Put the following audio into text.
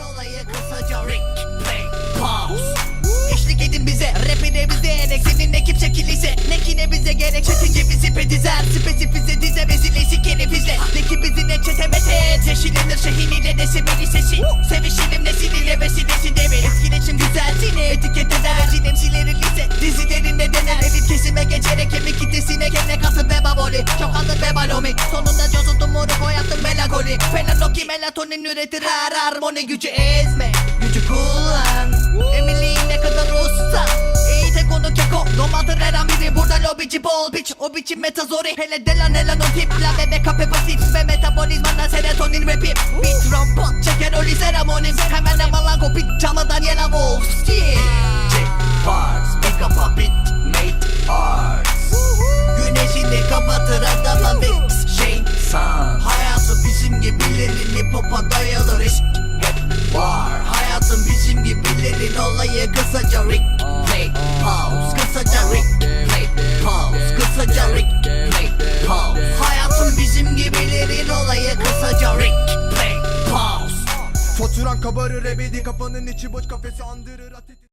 olayı kısaca Rick Play Pause. Eşlik edin bize rapine bize enek Senin ekip çekiliyse nekine bize gerek Çetince bizi pedizer Spesifize dize vezile sikeni bizle. Deki bizi ne çete mete. Teşhilenir şehin ile desibeli sesi. Sevişelim nesil ile vesilesi demir Etkileşim güzelsin etiket eder. Sinemsileri lise Dizilerinde dener Elit kesime geçerek kemik kitlesine gene Çok be balomi Sonunda cozuldum moruk o yaptım melankoli. Fenanoki melatonin üretir her harmoni gücü ezme Gücü kullan. Emily ne kadar usta İyi tek onu keko. Domaltır her an biri burada lobici bol biç O biçim metazori Hele delan helan o tip. La bebek kapepasit Ve metabolizmana serotonin rapim Beat robot çeker oli seremonim Hemen hemen kopit Camadan hip hop'a dayalı risk var. Hayatım bizim gibilerin olayı kısaca Rick Play Pause Kısaca Rick Play Pause Kısaca Rick Play Pause Hayatım bizim gibilerin olayı kısaca Rick Play Pause Faturan kabarır ebedi kafanın içi boş kafesi andırır ateşi